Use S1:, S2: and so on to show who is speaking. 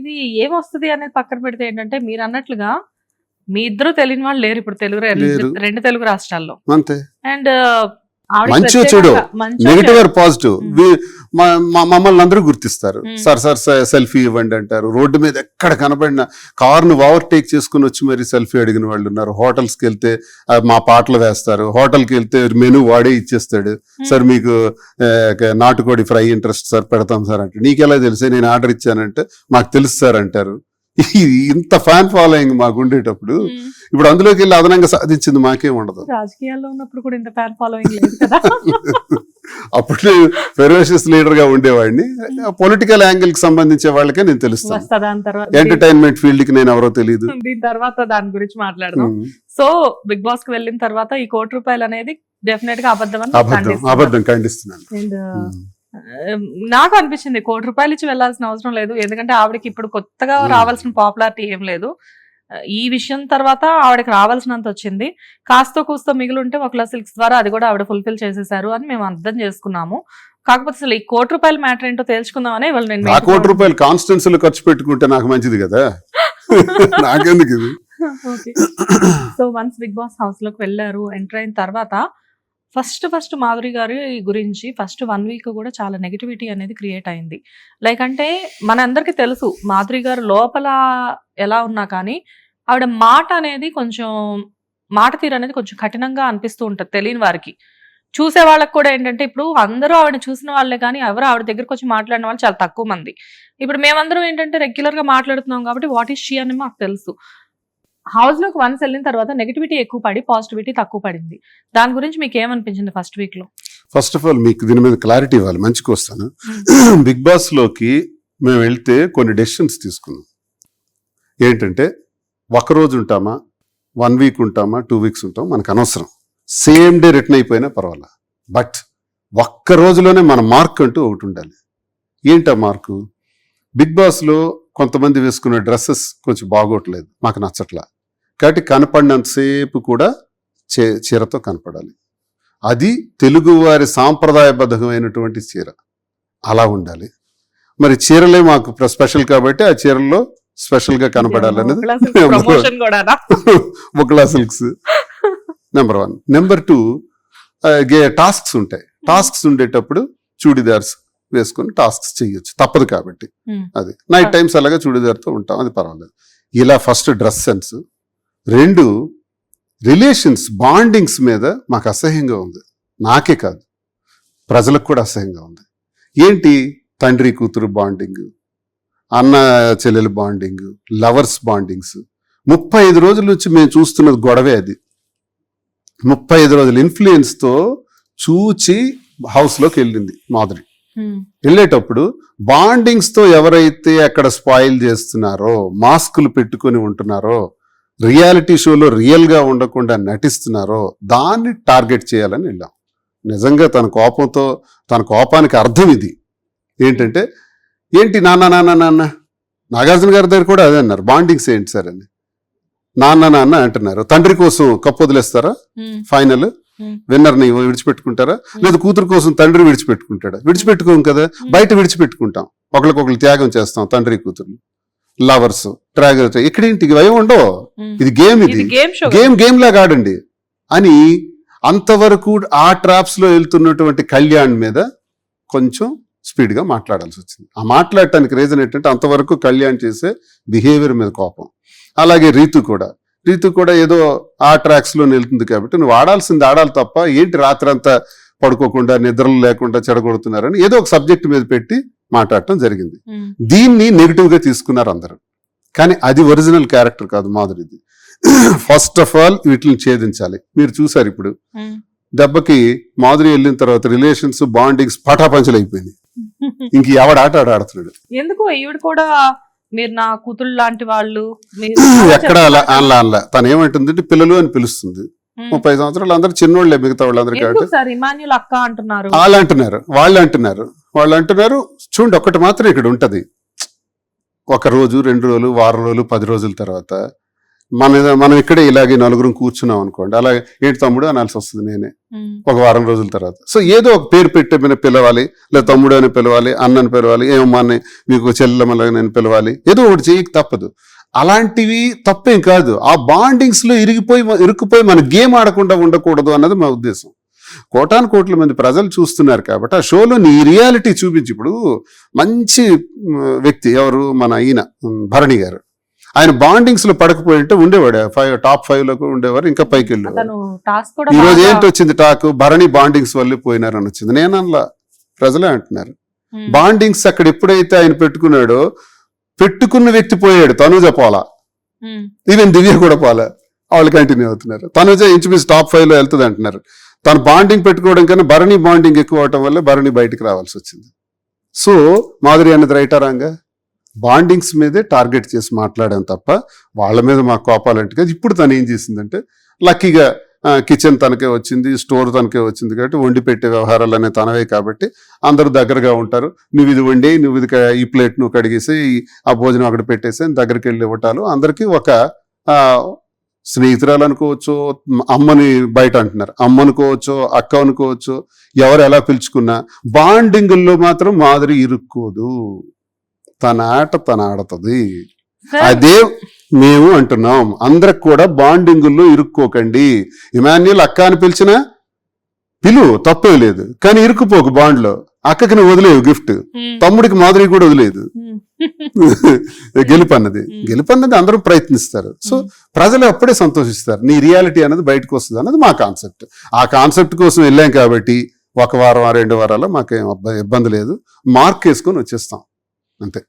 S1: ఇది ఏమొస్తది అనేది పక్కన పెడితే ఏంటంటే మీరు అన్నట్లుగా మీ ఇద్దరు తెలియని వాళ్ళు లేరు ఇప్పుడు తెలుగు రెండు- తెలుగు రాష్ట్రాల్లో.
S2: అంతే.
S1: అండ్
S2: మంచిగా చెడు, నెగిటివ్ ఆర్ పాజిటివ్? మమ్మల్ని అందరూ గుర్తిస్తారు. సార్ సార్ సెల్ఫీ ఇవ్వండి అంటారు. రోడ్డు మీద ఎక్కడ కనబడిన కార్ను ఓవర్టేక్ చేసుకుని వచ్చి మరి సెల్ఫీ అడిగిన వాళ్ళు ఉన్నారు. హోటల్స్కి వెళ్తే మా పాటలు వేస్తారు. హోటల్కి వెళ్తే మెనూ వాడే ఇచ్చేస్తాడు. సార్ మీకు నాటుకోడి ఫ్రై ఇంట్రెస్ట్ సార్ పెడతాం సార్ అంటే నీకెలా తెలిసే? నేను ఆర్డర్ ఇచ్చానంటే మాకు తెలుసు సార్ అంటారు. ఇంత ఫ్యాన్ ఫాలోయింగ్ మాకు ఉండేటప్పుడు ఇప్పుడు అందులోకి వెళ్ళి అదనంగా సాధించింది మాకేం ఉండదు.
S1: రాజకీయాల్లో ఉన్నప్పుడు కూడా ఇంత ఫ్యాన్ ఫాలోయింగ్ లేదు కదా.
S2: అప్పుడు ఫెరోషియస్ లీడర్గా ఉండేవాడిని. పొలిటికల్ యాంగిల్కి సంబంధించే వాళ్ళకే నేను తెలుస్తాను. ఎంటర్టైన్మెంట్ ఫీల్డ్కి నేను ఎవరో తెలియదు
S1: దీని తర్వాత దాని గురించి మాట్లాడదాం. సో బిగ్ బాస్కి వెళ్ళిన తర్వాత ఈ కోటి రూపాయలు అనేది డెఫినెట్గా అబద్ధం
S2: అబద్ధం. అబద్ధం ఖండిస్తున్నాను.
S1: నాకు అనిపించింది కోటి రూపాయలు ఇచ్చి వెళ్ళాల్సిన అవసరం లేదు. ఎందుకంటే ఆవిడకి ఇప్పుడు కొత్తగా. రావాల్సిన పాపులారిటీ ఏం లేదు. ఈ విషయం తర్వాత ఆవిడకి రావాల్సినంత వచ్చింది. కాస్త కూస్తో మిగిలి ఉంటే ఒకలా సిల్క్స్ ద్వారా అది కూడా ఆవిడ ఫుల్ఫిల్ చేసేసారు అని మేము అర్థం చేసుకున్నాము. కాకపోతే అసలు ఈ కోటి రూపాయల మ్యాటర్ ఏంటో తెలుసుకుందామని ఇవాళ నేను
S2: కోటి రూపాయలు కాన్స్టెన్సీలు ఖర్చు పెట్టుకుంటే నాకు మంచిది కదా? నాకెందుకు ఇది?
S1: సో వన్స్ బిగ్ బాస్ హౌస్లోకి వెళ్ళారు ఎంటర్ అయిన తర్వాత ఫస్ట్ ఫస్ట్ మాధురి గారి గురించి ఫస్ట్ వన్ వీక్ కూడా చాలా నెగిటివిటీ అనేది క్రియేట్ అయింది. లైక్ అంటే మనందరికీ తెలుసు మాధురి గారు లోపల ఎలా ఉన్నా కానీ ఆవిడ మాట అనేది కొంచెం మాట తీరు అనేది కొంచెం కఠినంగా అనిపిస్తూ ఉంటుంది తెలియని వారికి. చూసే వాళ్ళకి కూడా ఏంటంటే ఇప్పుడు అందరూ ఆవిడ చూసిన వాళ్ళే కానీ ఎవరు ఆవిడ దగ్గరకు వచ్చి మాట్లాడిన వాళ్ళు చాలా తక్కువ మంది. ఇప్పుడు మేమందరం ఏంటంటే రెగ్యులర్గా మాట్లాడుతున్నాం కాబట్టి వాట్ ఈస్ షీ అని మాకు తెలుసు. హౌస్లోకి వన్స్ వెళ్ళిన తర్వాత నెగిటివిటీ ఎక్కువ పడి పాజిటివిటీ తక్కువ పడింది. దాని గురించి మీకు ఏమనిపించింది ఫస్ట్ వీక్లో?
S2: ఫస్ట్ ఆఫ్ ఆల్ మీకు దీని మీద క్లారిటీ ఇవ్వాలి. మంచిగా వస్తాను. బిగ్ బాస్లోకి మేము వెళ్తే కొన్ని డెసిషన్స్ తీసుకున్నాం. ఏంటంటే ఒక రోజు ఉంటామా? వన్ వీక్ ఉంటామా? టూ వీక్స్ ఉంటాం మనకు అనవసరం. సేమ్ డే రిటర్న్ అయిపోయినా పర్వాలా. బట్ ఒక్క రోజులోనే మన మార్క్ అంటూ ఒకటి ఉండాలి. ఏంటా మార్కు బిగ్ బాస్లో కొంతమంది వేసుకునే డ్రెస్సెస్ కొంచెం బాగోట్లేదు. మాకు నచ్చట్లా. కాబట్టి కనపడినంతసేపు కూడా చే చీరతో కనపడాలి. అది తెలుగువారి సాంప్రదాయబద్ధమైనటువంటి చీర. అలా ఉండాలి. మరి చీరలే మాకు స్పెషల్ కాబట్టి ఆ చీరల్లో స్పెషల్గా కనపడాలనేది బుక్లా silks number one number two tasks ఉంటాయి. టాస్క్స్ ఉండేటప్పుడు చూడిదార్స్ వేసుకొని టాస్క్స్ చేయొచ్చు తప్పదు కాబట్టి. అది. నైట్ టైమ్స్ అలాగే చూడిదార్తో ఉంటాం. అది పర్వాలేదు. ఇలా ఫస్ట్ డ్రెస్ సెన్స్. రెండు రిలేషన్స్ బాండింగ్స్ మీద మాకు అసహ్యంగా ఉంది. నాకే కాదు. ప్రజలకు కూడా అసహ్యంగా ఉంది. ఏంటి? తండ్రి కూతురు బాండింగ్ అన్న చెల్లెలు బాండింగ్ లవర్స్ బాండింగ్స్. ముప్పై ఐదు రోజుల నుంచి మేము చూస్తున్నది గొడవే అది. ముప్పై ఐదు రోజుల ఇన్ఫ్లుయెన్స్తో చూచి హౌస్లోకి వెళ్ళింది మాధురి. వెళ్ళేటప్పుడు బాండింగ్స్తో ఎవరైతే అక్కడ స్పాయిల్ చేస్తున్నారో మాస్కులు పెట్టుకొని ఉంటున్నారో రియాలిటీ షోలో రియల్గా ఉండకుండా నటిస్తున్నారో దాన్ని టార్గెట్ చేయాలని వెళ్ళాం. నిజంగా తన కోపంతో తన కోపానికి అర్థం ఇది. ఏంటంటే ఏంటి నాన్న నాన్న నాన్న? నాగార్జున గారి దగ్గర కూడా అదే అన్నారు. బాండింగ్స్ ఏంటి సార్? అని. నాన్న నాన్న అంటున్నారు. తండ్రి కోసం కప్పు వదిలేస్తారా? ఫైనల్?
S1: Hmm.
S2: విన్నర్ని విడిచిపెట్టుకుంటారా లేదా కూతురు కోసం తండ్రి విడిచిపెట్టుకుంటాడా? విడిచిపెట్టుకోం కదా. బయట విడిచిపెట్టుకుంటాం. ఒకరికొకరు త్యాగం చేస్తాం తండ్రి కూతురు లవర్స్ ట్రాగర్ ఇక్కడేంటి? ఇవి ఉండవు. ఇది గేమ్ ఇది.
S1: గేమ్
S2: గేమ్ గేమ్ లాగా ఆడండి. అని అంతవరకు ఆ ట్రాప్స్లో వెళ్తున్నటువంటి కళ్యాణ్ మీద కొంచెం స్పీడ్గా మాట్లాడాల్సి వచ్చింది. ఆ మాట్లాడటానికి రీజన్ ఏంటంటే అంతవరకు కళ్యాణ్ చేసే బిహేవియర్ మీద కోపం. అలాగే రీతు కూడా. రీతు కూడా ఏదో ఆ ట్రాక్స్లో వెళ్తుంది కాబట్టి నువ్వు ఆడాల్సింది ఆడాలి తప్ప ఏంటి రాత్రి అంతా పడుకోకుండా నిద్రలు లేకుండా చెడగొడుతున్నారని ఏదో ఒక సబ్జెక్ట్ మీద పెట్టి మాట్లాడటం జరిగింది. దీన్ని నెగిటివ్గా తీసుకున్నారు అందరూ. కానీ అది ఒరిజినల్ క్యారెక్టర్ కాదు మాధురిది. ఫస్ట్ ఆఫ్ ఆల్ వీటిని ఛేదించాలి. మీరు చూసారు ఇప్పుడు. దెబ్బకి మాధురి వెళ్ళిన తర్వాత రిలేషన్స్ బాండింగ్స్ పటాపంచలు అయిపోయింది ఇంక ఎవడ ఆట ఆడ ఆడుతున్నాడు?
S1: ఎందుకు ఈవిడ కూడా మీరు నా కూతురు లాంటి వాళ్ళు?
S2: ఎక్కడ అలా అలా అలా. తను ఏమంటుందంటే పిల్లలు అని పిలుస్తుంది. ముప్పై సంవత్సరాలు అందరూ చిన్నోళ్ళే మిగతా వాళ్ళందరూ కాబట్టి
S1: అక్క అంటున్నారు.
S2: వాళ్ళు అంటున్నారు. వాళ్ళు అంటున్నారు చూడండి ఒక్కటి మాత్రం ఇక్కడ ఉంటది. ఒక రోజు రెండు రోజులు వారం రోజులు పది రోజుల తర్వాత మన మనం ఇక్కడే ఇలాగే నలుగురం కూర్చున్నాం అనుకోండి. అలాగే ఏంటి తమ్ముడు? అనాల్సి వస్తుంది నేనే. ఒక వారం రోజుల తర్వాత. సో ఏదో ఒక పేరు పెట్టి పిలవాలి లేదా తమ్ముడు అని పిలవాలి అన్నని పిలవాలి ఏమమ్మా అని మీకు చెల్లెమ్మలాగా నేను పిలవాలి. ఏదో ఒకటి చేయక తప్పదు. అలాంటివి తప్పేం కాదు. ఆ బాండింగ్స్లో ఇరిగిపోయి ఇరుక్కుపోయి మన గేమ్ ఆడకుండా ఉండకూడదు అన్నది మా ఉద్దేశం. కోటాను కోట్ల మంది ప్రజలు చూస్తున్నారు కాబట్టి ఆ షోలో నీ రియాలిటీ చూపించి ఇప్పుడు మంచి వ్యక్తి ఎవరు? మన ఈయన భరణి గారు. ఆయన బాండింగ్స్లో పడకపోయి ఉంటే ఉండేవాడు. ఫైవ్ టాప్ ఫైవ్లో కూడా ఉండేవారు ఇంకా పైకి వెళ్ళేవారు
S1: అతను టాస్క్ కూడా
S2: ఈ రోజు
S1: బాగా-
S2: ఏంటి వచ్చింది టాక్? భరణి బాండింగ్స్ వల్లే పోయినారని వచ్చింది. నేను అనలా ప్రజలే అంటున్నారు. బాండింగ్స్ అక్కడ ఎప్పుడైతే ఆయన పెట్టుకున్నాడో పెట్టుకున్న వ్యక్తి పోయాడు తనుజ పోలా. ఈవెన్ దివ్య కూడా పోలా. వాళ్ళు కంటిన్యూ అవుతున్నారు. తనుజ ఇంచుమించు టాప్ ఫైవ్లో వెళ్తుంది అంటున్నారు తను బాండింగ్ పెట్టుకోవడం కన్నా భరణి బాండింగ్ ఎక్కువ అవటం వల్ల భరణి బయటికి రావాల్సి వచ్చింది. సో మాధురి అన్నది రైటారాంగా బాండింగ్స్ మీదే టార్గెట్ చేసి మాట్లాడాం తప్ప వాళ్ళ మీద మాకు కోపాలంటే కాదు. ఇప్పుడు తను ఏం చేసిందంటే లక్కీగా కిచెన్ తనకే వచ్చింది స్టోర్ తనకే వచ్చింది కాబట్టి వండి పెట్టే వ్యవహారాలు అనే తనవే కాబట్టి అందరూ దగ్గరగా ఉంటారు. నువ్వు ఇది వండి నువ్వు ఇది ఈ ప్లేట్ నువ్వు కడిగేసి ఆ భోజనం అక్కడ పెట్టేసి దగ్గరికి వెళ్ళి ఇవ్వటాలు. అందరికీ ఒక స్నేహితురాలు అనుకోవచ్చు అమ్మని బయట అంటున్నారు. అమ్మ అనుకోవచ్చు అక్క అనుకోవచ్చు ఎవరు ఎలా పిలుచుకున్నా బాండింగుల్లో మాత్రం మాదిరి ఇరుక్కోదు. తన ఆట తన ఆడుతుంది. అదే మేము అంటున్నాం. అందరికి కూడా బాండింగుల్లో ఇరుక్కోకండి. ఇమాన్యుల్ అక్క అని పిలిచినా పిలువు తప్పే లేదు. కానీ ఇరుక్కుపోకు బాండ్లో. అక్కకి నువ్వు వదిలేవు గిఫ్ట్ తమ్ముడికి మాదిరి కూడా వదిలేదు. గెలుపు అన్నది. గెలుపు అన్నది అందరూ ప్రయత్నిస్తారు. సో. ప్రజలు అప్పుడే సంతోషిస్తారు. నీ రియాలిటీ అనేది బయటకు వస్తుంది అన్నది మా కాన్సెప్ట్ ఆ కాన్సెప్ట్ కోసం వెళ్ళాం కాబట్టి ఒక వారం ఆ రెండు వారాల్లో మాకేం ఇబ్బంది లేదు. మార్క్ వేసుకొని వచ్చేస్తాం. అంతే.